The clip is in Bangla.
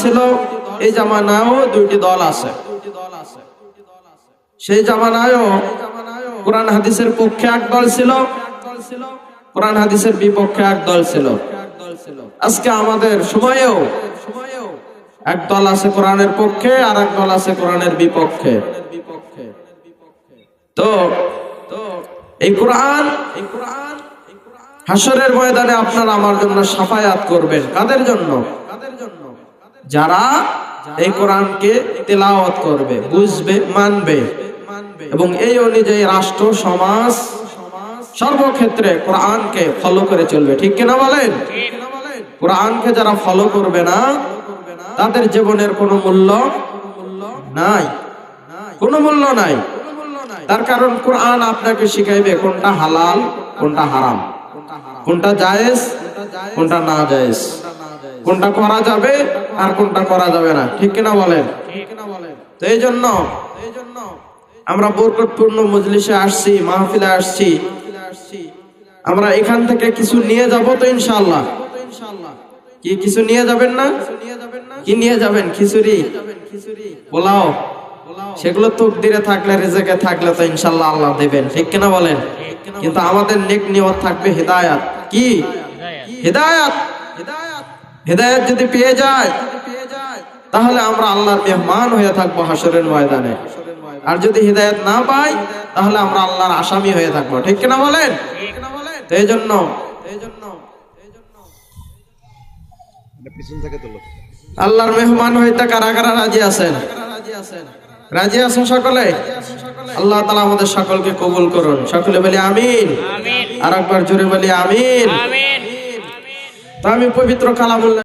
ছিল, এই জামানায়ও দুইটি দল আছে। সেই জামানায়ও কোরআন হাদিসের পক্ষে এক দল ছিল, কোরআন হাদিসের বিপক্ষে এক দল ছিল। আজকে আমাদের সময়েও এক দল আছে কোরআনের পক্ষে, আর এক দল আছে কোরআনের বিপক্ষে। তো, এই কোরআন এই কোরআন হাসরের ময়দানে আপনারা আমার জন্য সাফায়াত করবেন। কাদের জন্য? যারা এই কোরআনকে তেলাওয়াত করবে, বুঝবে, মানবে। এবং এই অনুযায়ী রাষ্ট্র, সমাজ সর্বক্ষেত্রে কোরআনকে ফলো করে চলবে। ঠিক কিনা বলেন? কোরআনকে যারা ফলো করবে না, তাদের জীবনের কোনো মূল্য নাই। কোনো মূল্য নাই। তার কারণ কোরআন আপনাকে শিখাইবে কোনটা হালাল, কোনটা হারাম। কোনটা জায়েজ, কোনটা না জায়েজ। কোনটা করা যাবে আর কোনটা করা যাবে না। ঠিক কিনা বলেন? তো এই জন্য আমরা বরকতপূর্ণ মজলিসে আসছি মাহফিলে আসছি। আমরা এখান থেকে কিছু নিয়ে যাব তো ইনশাআল্লাহ। কি কিছু নিয়ে যাবেন না? কি নিয়ে যাবেন? খিচুড়ি? পোলাও? সেগুলো তো দিরে থাকলে রেজেকে থাকলে তো ইনশাল্লাহ আল্লাহ দেবেন। ঠিক কিনা বলেন? কিন্তু আমাদের নেক নিয়ত থাকবে হেদায়াত। কি? হেদায়াত। হেদায়াত যদি পেয়ে যায় তাহলে আমরা আল্লাহর মেহমান হয়ে থাকব হাসরের ময়দানে। আর যদি হৃদায়ত না পাই তাহলে আমরা আল্লাহর আসামি হয়ে থাকব। ঠিক কিনা বলেন? এই জন্য আল্লাহর মেহমান হইতে কারা কারা রাজি আছেন? রাজি আছেন সকলে? আল্লাহ তালা আমাদের সকলকে কবুল করুন। সকলে বলি আমিন। আর একবার জোরে বলি আমিন। তো আমি পবিত্র কালামুল্লাহ